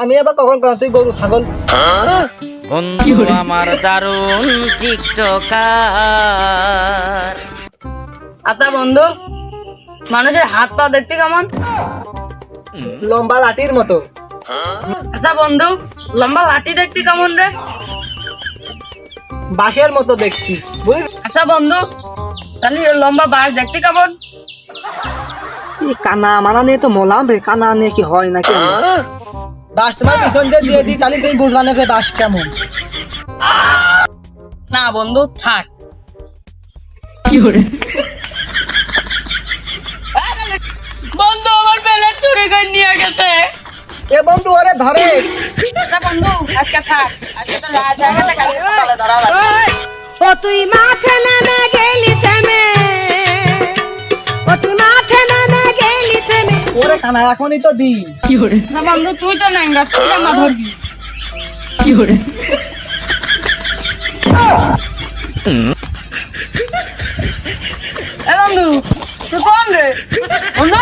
আমি আবার কখন কখন তুই গরু ছাগল? বন্ধু আমার দারুণ টিকটকার আচ্ছা বন্ধু মানুষের হাত পা দেখতে কেমন? লম্বা লাঠির মতো। আচ্ছা বন্ধু লম্বা লাঠি দেখতে কেমন রে? বাঁশের মতো দেখছি বুঝলি? আচ্ছা বন্ধু তাহলে লম্বা বাঁশ দেখতে কেমন? এই কানা মানা নিয়ে তো মোলাম রে কানা নিয়ে কি হয় নাকি? বাস তোমার পিছন দিয়ে দিয়ে দিই তাহলে তুমি বুঝবা না যে বাস কেমন। না বন্ধু থাক। বন্ধু আমার প্লেট চুরি করে নিয়ে গেছে। এ বন্ধু ওরে ধরে। আচ্ছা বন্ধু আজকে থাক। আজকে তো রাত হয়ে গেছে কালকে সকালে ধরা লাগবে। ও তুই মাঠে নেমে গেলি ওরে খানা এখনই তো দিন। না বন্ধু তুই তো নাঙ্গা তুই আমার ধরবি এ বন্ধু তুই কোন রে? বন্ধু?